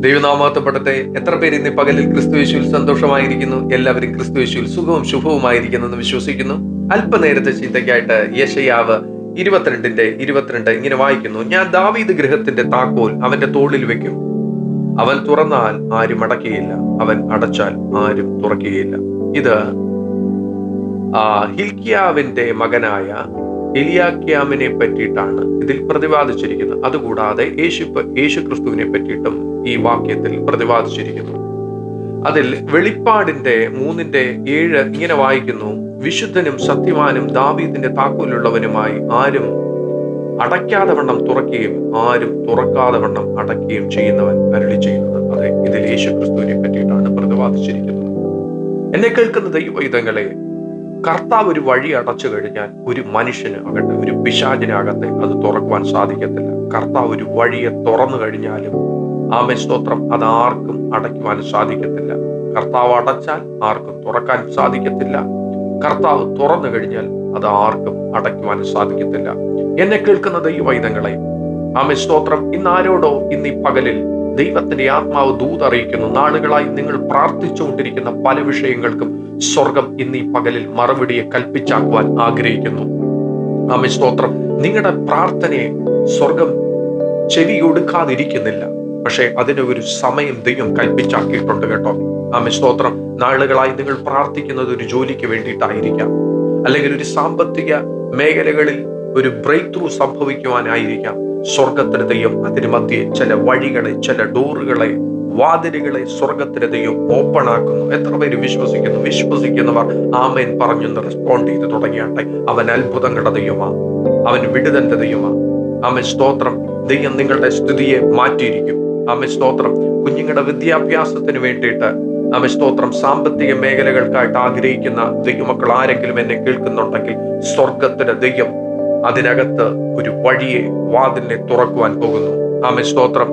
ദൈവനാമത്തപ്പെടട്ടെ എത്ര പേര് ഇന്ന് പകലിൽ ക്രിസ്തുയേശുവിൽ സന്തോഷമായിരിക്കുന്നു? എല്ലാവരും ക്രിസ്തുയേശുവിൽ സുഖവും ശുഭവുമായിരിക്കുന്നു എന്ന് വിശ്വസിക്കുന്നു. അല്പനേരത്തെ ചിന്തയ്ക്കായിട്ട് യശയാവ് ഇരുപത്തിരണ്ടിന്റെ ഇരുപത്തിരണ്ട് ഇങ്ങനെ വായിക്കുന്നു. ഞാൻ ദാവീദ് ഗൃഹത്തിന്റെ താക്കോൽ അവന്റെ തോളിൽ വെക്കും. അവൻ തുറന്നാൽ ആരും അടയ്ക്കുകയില്ല അവൻ അടച്ചാൽ ആരും തുറക്കുകയില്ല. ഇത് ആ ഹിൽക്കിയാവിന്റെ മകനായ എലിയാക്യാമിനെ പറ്റിയിട്ടാണ് ഇതിൽ പ്രതിപാദിച്ചിരിക്കുന്നത്. അതുകൂടാതെ യേശു യേശു ക്രിസ്തുവിനെ പറ്റിയിട്ടും ഈ വാക്യത്തിൽ പ്രതിപാദിച്ചിരിക്കുന്നു. അതിൽ വെളിപ്പാടിന്റെ മൂന്നിന്റെ ഏഴ് ഇങ്ങനെ വായിക്കുന്നു വിശുദ്ധനും സത്യവാനും ദാവീദിന്റെ താക്കോലുള്ളവനുമായി ആരും അടയ്ക്കാതെ വണ്ണം തുറക്കുകയും ആരും തുറക്കാതെ വണ്ണം അടയ്ക്കുകയും ചെയ്യുന്നവൻ അരുളി ചെയ്യുന്നത്. അതെ ഇതിൽ യേശു ക്രിസ്തുവിനെ പറ്റിയിട്ടാണ് പ്രതിപാദിച്ചിരിക്കുന്നത്. എന്നെ കേൾക്കുന്ന ദൈവയുധങ്ങളെ കർത്താവ് ഒരു വഴി അടച്ചു കഴിഞ്ഞാൽ ഒരു മനുഷ്യന് ആകട്ടെ ഒരു പിശാചിനാകട്ടെ അത് തുറക്കുവാൻ സാധിക്കത്തില്ല. കർത്താവ് ഒരു വഴിയെ തുറന്നു കഴിഞ്ഞാലും ആമേ സ്തോത്രം അത് ആർക്കും അടയ്ക്കുവാൻ സാധിക്കത്തില്ല. കർത്താവ് അടച്ചാൽ ആർക്കും തുറക്കാൻ സാധിക്കത്തില്ല. കർത്താവ് തുറന്നു കഴിഞ്ഞാൽ അത് ആർക്കും അടയ്ക്കുവാൻ സാധിക്കത്തില്ല. എന്നെ കേൾക്കുന്ന വൈദങ്ങളെ ആമേ സ്തോത്രം ഇന്ന് ആരോടോ ഇന്ന് ഈ പകലിൽ ദൈവത്തിന്റെ ആത്മാവ് ദൂതറിയിക്കുന്നു നാളുകളായി നിങ്ങൾ പ്രാർത്ഥിച്ചുകൊണ്ടിരിക്കുന്ന പല വിഷയങ്ങൾക്കും സ്വർഗം ഇന്ന് ഈ പകലിൽ മറുപടിയെ കൽപ്പിച്ചാക്കുവാൻ ആഗ്രഹിക്കുന്നു. ആമേ സ്തോത്രം നിങ്ങളുടെ പ്രാർത്ഥനയെ സ്വർഗം ചെവി കൊടുക്കാതിരിക്കുന്നില്ല പക്ഷെ അതിന് ഒരു സമയം ദൈവം കൽപ്പിച്ചാക്കിയിട്ടുണ്ട് കേട്ടോ. ആമേ സ്തോത്രം. നാളുകളായി നിങ്ങൾ പ്രാർത്ഥിക്കുന്നത് ഒരു ജോലിക്ക് വേണ്ടിയിട്ടായിരിക്കാം. അല്ലെങ്കിൽ ഒരു സാമ്പത്തിക മേഖലകളിൽ ഒരു ബ്രേക്ക് ത്രൂ സംഭവിക്കുവാനായിരിക്കാം. സ്വർഗത്തിന് ദൈവം അതിന് മധ്യേ ചില വഴികളെ ചില ഡോറുകളെ വാതിലുകളെ സ്വർഗത്തിന് ദൈവം ഓപ്പൺ ആക്കുന്നു. എത്ര പേര് വിശ്വസിക്കുന്നു? വിശ്വസിക്കുന്നവർ ആമേൻ പറഞ്ഞു റെസ്പോണ്ട് ചെയ്ത് തുടങ്ങിയാട്ടെ. അവൻ അത്ഭുതങ്ങളുടെ ദൈവമാ. അവൻ വിടുതന്റെ ദൈവമാ. ആമൻ. സ്തോത്രം. ദൈവം നിങ്ങളുടെ സ്ഥിതിയെ മാറ്റിയിരിക്കും. ആമൻ. സ്തോത്രം. കുഞ്ഞുങ്ങളുടെ വിദ്യാഭ്യാസത്തിന് വേണ്ടിയിട്ട് ആമ സ്തോത്രം. സാമ്പത്തിക മേഖലകൾക്കായിട്ട് ആഗ്രഹിക്കുന്ന ദൈവമക്കൾ ആരെങ്കിലും എന്നെ കേൾക്കുന്നുണ്ടെങ്കിൽ സ്വർഗത്തിന്റെ ദൈവം അതിനകത്ത് ഒരു വഴിയെ വാതിലിനെ തുറക്കുവാൻ പോകുന്നു. ആമ സ്തോത്രം.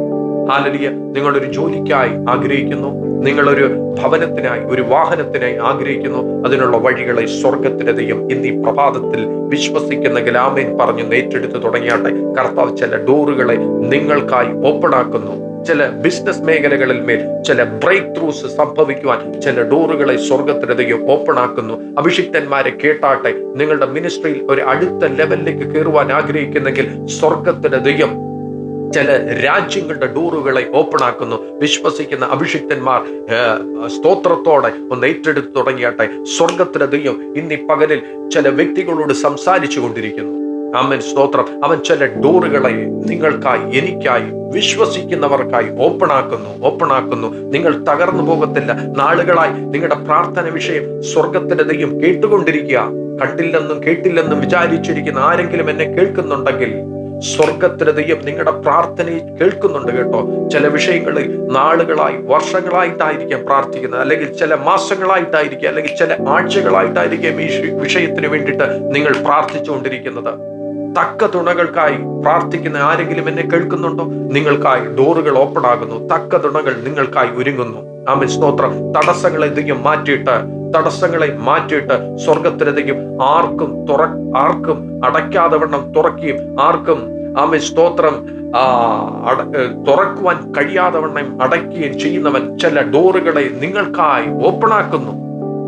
ഹാലലിയ. നിങ്ങളൊരു ജോലിക്കായി ആഗ്രഹിക്കുന്നു. നിങ്ങളൊരു ഭവനത്തിനായി ഒരു വാഹനത്തിനായി ആഗ്രഹിക്കുന്നു. അതിനുള്ള വഴികളെ സ്വർഗത്തിന്റെ ദൈവം ഇന്ന് ഈ പ്രഭാതത്തിൽ വിശ്വസിക്കുന്നെങ്കിൽ ആമേൻ. പറഞ്ഞു നേറ്റെടുത്ത് തുടങ്ങിയാട്ടെ. കർത്താവ് ചില ഡോറുകളെ നിങ്ങൾക്കായി ഓപ്പൺ ആക്കുന്നു ചില ബിസിനസ് മേഖലകളിൽ മേൽ ചില ബ്രേക്ക് ത്രൂസ് സംഭവിക്കുവാൻ ചില ഡോറുകളെ സ്വർഗത്തിന്റെ ദൈവം ഓപ്പൺ ആക്കുന്നു. അഭിഷിക്തന്മാരെ കേട്ടാട്ടെ നിങ്ങളുടെ മിനിസ്ട്രിയിൽ ഒരു അടുത്ത ലെവലിലേക്ക് കയറുവാൻ ആഗ്രഹിക്കുന്നെങ്കിൽ സ്വർഗത്തിന്റെ ദൈവം ചില രാജ്യങ്ങളുടെ ഡോറുകളെ ഓപ്പൺ ആക്കുന്നു. വിശ്വസിക്കുന്ന അഭിഷിക്തന്മാർ സ്തോത്രത്തോടെ ഒന്ന് ഏറ്റെടുത്ത് തുടങ്ങിയാട്ടെ. സ്വർഗത്തിന്റെ ദൈവം ഇന്ന് പകലിൽ ചില വ്യക്തികളോട് സംസാരിച്ചു കൊണ്ടിരിക്കുന്നു. അമ്മൻ സ്തോത്രം. അവൻ ചില ഡോറുകളെ നിങ്ങൾക്കായി എനിക്കായി വിശ്വസിക്കുന്നവർക്കായി ഓപ്പൺ ആക്കുന്നു ഓപ്പൺ ആക്കുന്നു നിങ്ങൾ തകർന്നു പോകത്തില്ല. നാളുകളായി നിങ്ങളുടെ പ്രാർത്ഥന വിഷയം സ്വർഗത്തിന്റെ ദൈവം കേട്ടുകൊണ്ടിരിക്കുക. കണ്ടില്ലെന്നും കേട്ടില്ലെന്നും വിചാരിച്ചിരിക്കുന്ന ആരെങ്കിലും എന്നെ കേൾക്കുന്നുണ്ടെങ്കിൽ സ്വർഗത്തിന്റെ ദൈവം നിങ്ങളുടെ പ്രാർത്ഥനയിൽ കേൾക്കുന്നുണ്ട് കേട്ടോ. ചില വിഷയങ്ങളിൽ നാളുകളായി വർഷങ്ങളായിട്ടായിരിക്കാം പ്രാർത്ഥിക്കുന്നത്. അല്ലെങ്കിൽ ചില മാസങ്ങളായിട്ടായിരിക്കാം അല്ലെങ്കിൽ ചില ആഴ്ചകളായിട്ടായിരിക്കാം ഈ വിഷയത്തിന് വേണ്ടിയിട്ട് നിങ്ങൾ പ്രാർത്ഥിച്ചുകൊണ്ടിരിക്കുന്നത്. തക്ക തുണകൾക്കായി പ്രാർത്ഥിക്കുന്ന ആരെങ്കിലും എന്നെ കേൾക്കുന്നുണ്ടോ? നിങ്ങൾക്കായി ഡോറുകൾ ഓപ്പൺ ആകുന്നു. തക്ക തുണകൾ നിങ്ങൾക്കായി ഒരുങ്ങുന്നു. ആമൻ. സ്തോത്രം. തടസ്സങ്ങളെ ദൈവം മാറ്റിയിട്ട് തടസ്സങ്ങളെ മാറ്റിയിട്ട് സ്വർഗത്തിനധികം ആർക്കും തുറ ആർക്കും അടയ്ക്കാതെ വണ്ണം തുറക്കുകയും ആർക്കും ആമൻ സ്തോത്രം തുറക്കുവാൻ കഴിയാതെ വണ്ണം അടയ്ക്കുകയും ചെയ്യുന്നവൻ ചില ഡോറുകളെ നിങ്ങൾക്കായി ഓപ്പണാക്കുന്നു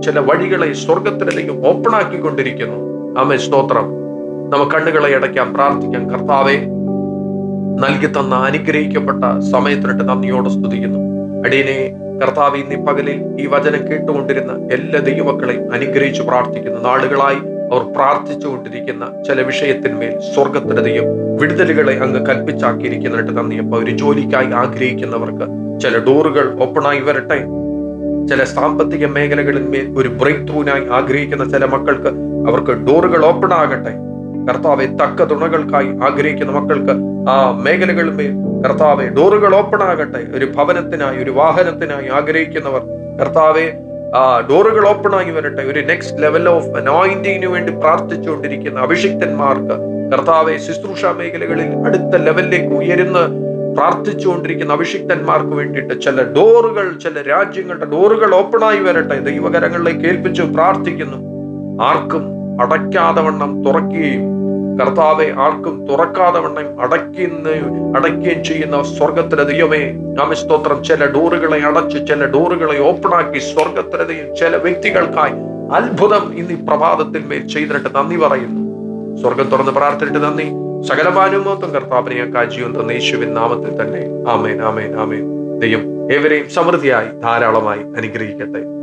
ചില വഴികളെ സ്വർഗത്തിനധികം ഓപ്പണാക്കിക്കൊണ്ടിരിക്കുന്നു ആമൻ. സ്തോത്രം. നമുക്ക് കണ്ണുകളെ അടയ്ക്കാം പ്രാർത്ഥിക്കാം കർത്താവെ നൽകി തന്ന അനുഗ്രഹിക്കപ്പെട്ട സമയത്തിനിട്ട് നന്ദിയോടെ സ്തുതിക്കുന്നു. അടിയനെ കർത്താവ് ഇന്ന് പകലിൽ ഈ വചനം കേട്ടുകൊണ്ടിരുന്ന എല്ലാ ദൈവക്കളെയും അനുഗ്രഹിച്ചു പ്രാർത്ഥിക്കുന്നു നാളുകളായി അവർ പ്രാർത്ഥിച്ചുകൊണ്ടിരിക്കുന്ന ചില വിഷയത്തിന്മേൽ സ്വർഗത്തിന്റെ ദൈവം വിടുതലുകളെ അങ്ങ് കൽപ്പിച്ചാക്കിയിരിക്കുന്നിട്ട് നന്ദിയപ്പോ ഒരു ജോലിക്കായി ആഗ്രഹിക്കുന്നവർക്ക് ചില ഡോറുകൾ ഓപ്പണായി വരട്ടെ. ചില സാമ്പത്തിക മേഖലകളിന്മേൽ ഒരു ബ്രേക്ക് ത്രൂവിനായി ആഗ്രഹിക്കുന്ന ചില മക്കൾക്ക് അവർക്ക് ഡോറുകൾ ഓപ്പൺ ആകട്ടെ. കർത്താവെ തക്ക തുണകൾക്കായി ആഗ്രഹിക്കുന്ന മക്കൾക്ക് ആ മേഖലകളുമേ കർത്താവെ ഡോറുകൾ ഓപ്പൺ ആകട്ടെ. ഒരു ഭവനത്തിനായി ഒരു വാഹനത്തിനായി ആഗ്രഹിക്കുന്നവർ കർത്താവെ ആ ഡോറുകൾ ഓപ്പൺ ആയി വരട്ടെ. ഒരു നെക്സ്റ്റ് ലെവൽ ഓഫ് അനോയിന്റിങ്ങിന് വേണ്ടി പ്രാർത്ഥിച്ചുകൊണ്ടിരിക്കുന്ന അഭിഷിക്തന്മാർക്ക് കർത്താവെ ശുശ്രൂഷ മേഖലകളിൽ അടുത്ത ലെവലിലേക്ക് ഉയരുന്ന പ്രാർത്ഥിച്ചുകൊണ്ടിരിക്കുന്ന അഭിഷിക്തന്മാർക്ക് വേണ്ടിയിട്ട് ചില ഡോറുകൾ ചില രാജ്യങ്ങളുടെ ഡോറുകൾ ഓപ്പൺ ആയി വരട്ടെ. ദൈവകരങ്ങളിലേക്ക് ഏൽപ്പിച്ചു പ്രാർത്ഥിക്കുന്നു. ആർക്കും അടയ്ക്കാതെ വണ്ണം തുറക്കുകയും കർത്താവെ ആർക്കും തുറക്കാതെ വണ്ണം അടയ്ക്കുന്ന അടയ്ക്കുകയും ചെയ്യുന്ന സ്വർഗത്തിലെ ദൈവമേ നാമ സ്തോത്രം ചില ഡോറുകളെ അടച്ച് ചില ഡോറുകളെ ഓപ്പൺ ആക്കി സ്വർഗത്തിലെ ദൈവം ചില വ്യക്തികൾക്കായി അത്ഭുതം ഇന്ന് ഈ പ്രഭാതത്തിൽ മേൽ ചെയ്തിട്ട് നന്ദി പറയുന്നു. സ്വർഗം തുറന്ന് പ്രാർത്ഥിച്ചിട്ട് നന്ദി. സകലമാനുമോത്വം കർത്താവിനെയൊക്കെ ജീവൻ തന്ന യേശുവിൻ നാമത്തിൽ തന്നെ. ആമേൻ ആമേൻ ആമേൻ. ദൈവം ഏവരെയും സമൃദ്ധിയായി ധാരാളമായി അനുഗ്രഹിക്കട്ടെ.